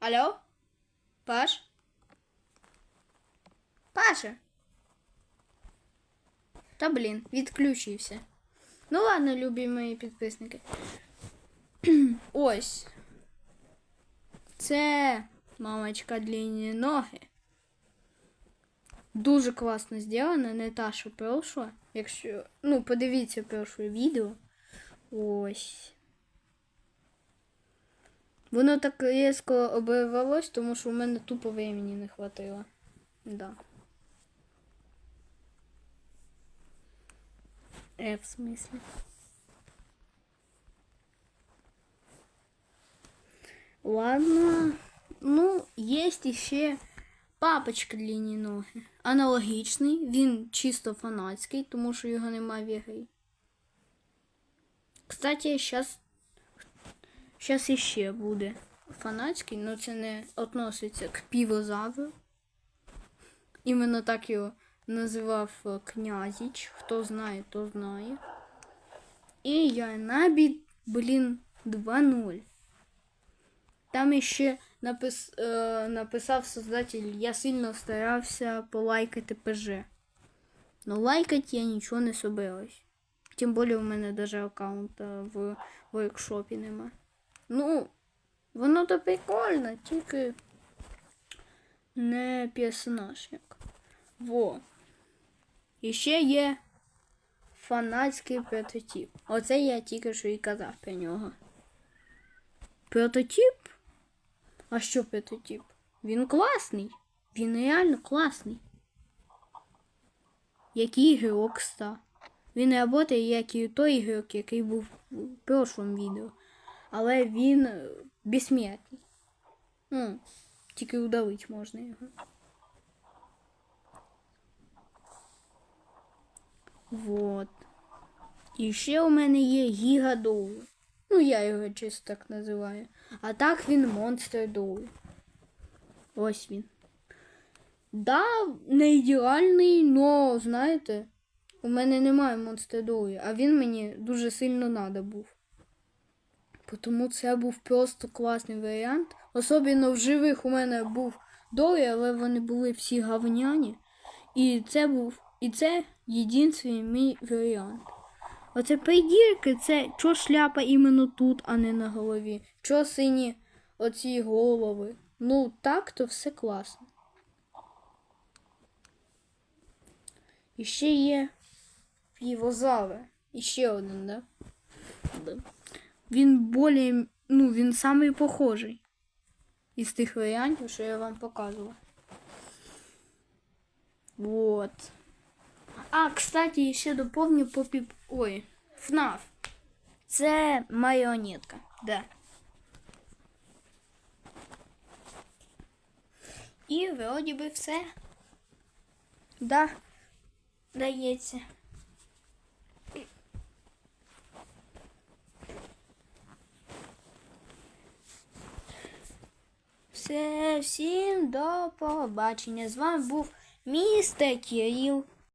Алло? Паш? Паша? Та блін, відключився. Ну ладно, любі мої підписники. Ось. Це мамочка длинні ноги. Дуже класно зроблена, не та, що перша. Якщо. Ну, подивіться перше відео. Ось. Воно так різко обірвалось, тому що у мене тупо времени не хватило. Да. Е, в смысле? Ладно. Ну, есть ще папочка длинні ноги. Аналогічний, він чисто фанатський, тому що його немає в ігрі. Кстати, зараз Зараз іще буде фанатський, але це не относиться к півозавру. Іменно так його називав е, князіч. Хто знає, то знає. І я набі, блін, 2-0. Там іще напис, е, написав создатель, я сильно старався полайкати ПЖ. Но лайкати я нічого не собираюсь. Тим більше у мене навіть аккаунта в воркшопі нема. Ну, воно то прикольно, тільки не персонаж як. Во. І ще є фанатський прототип. Оце я тільки що і казав про нього. Прототип? А що прототип? Він класний. Він реально класний. Як ігрок ста. Він працює як і той ігрок, який був в прошлому відео. Але він е, безсмертний. Ну, тільки удалить можна його. Вот. І ще у мене є Гіга Доу. Ну, я його чисто так називаю. А так він монстр Доу. Ось він. Да, не ідеальний, но, знаєте, у мене немає монстр Доу, а він мені дуже сильно надо був. Тому це був просто класний варіант. Особливо в живих у мене був долі, але вони були всі гавняні. І це був і це єдиний мій варіант. Оце придірки, це чо шляпа іменно тут, а не на голові. Чо сині оці голови. Ну так, то все класно. І ще є півозавр. І ще один, да? Да він более, ну, він самий похожий із тих варіантів, що я вам показувала. Вот. А, кстати, ще доповню по піп... Ой, ФНАФ. Це маріонетка, да. І вроді би все. Да, дається. Все, всім до побачення. З вами був містер Кирил.